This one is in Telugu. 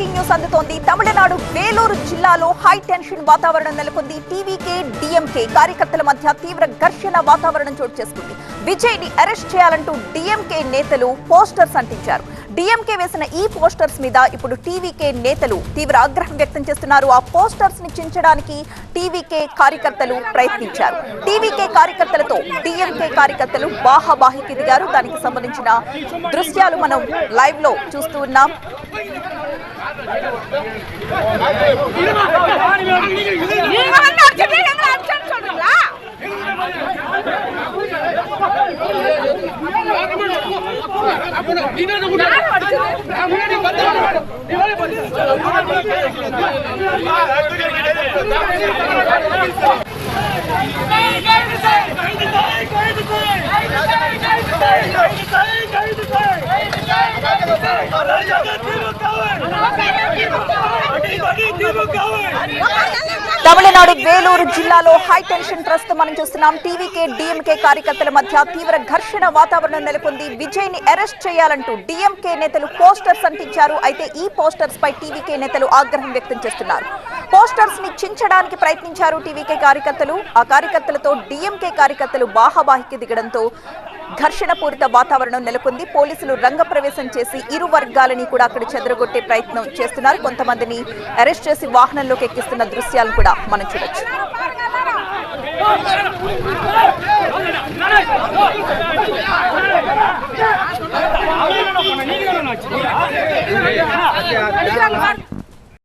బ్రేకింగ్ న్యూస్ అందుతోంది. తమిళనాడు వేలూరు జిల్లాలో హై టెన్షన్ వాతావరణం నెలకొంది. టీవీకే డిఎంకే కార్యకర్తల మధ్య తీవ్ర ఘర్షణ వాతావరణం చోటు చేసుకుంది. విజయ్ని అరెస్ట్ చేయాలంటూ డిఎంకే నేతలు పోస్టర్స్ అంటించారు. డిఎంకే వేసిన ఈ పోస్టర్స్ మీద ఇప్పుడు టీవీకే నేతలు తీవ్ర ఆగ్రహం వ్యక్తం చేస్తున్నారు. ఆ పోస్టర్స్ని చించడానికి టీవీకే కార్యకర్తలు ప్రయత్నించారు. టీవీకే కార్యకర్తలతో డిఎంకే కార్యకర్తలు బాహాబాహికి దిగారు. దానికి సంబంధించిన దృశ్యాలు మనం లైవ్లో చూస్తూ ఉన్నాం. நீங்க తమిళనాడు వేలూరు జిల్లాలో హైటెన్షన్ ప్రస్తుతం మనం చూస్తున్నాం. టీవీకే డిఎంకే కార్యకర్తల మధ్య తీవ్ర ఘర్షణ వాతావరణం నెలకొంది. విజయ్ని అరెస్ట్ చేయాలంటూ డిఎంకే నేతలు పోస్టర్స్ అంటించారు. అయితే ఈ పోస్టర్స్ పై టీవీకే నేతలు ఆగ్రహం వ్యక్తం చేస్తున్నారు. పోస్టర్స్ని చించడానికి ప్రయత్నించారు టీవీకే కార్యకర్తలు. ఆ కార్యకర్తలతో డిఎంకే కార్యకర్తలు బాహాబాహికి దిగడంతో ఘర్షణ పూరిత వాతావరణం నెలకొంది. పోలీసులు రంగ ప్రవేశం చేసి ఇరు వర్గాలని కూడా అక్కడ చెదరగొట్టే ప్రయత్నం చేస్తున్నారు. కొంతమందిని అరెస్ట్ చేసి వాహనంలోకి ఎక్కిస్తున్న దృశ్యాలను కూడా మనం చూడొచ్చు.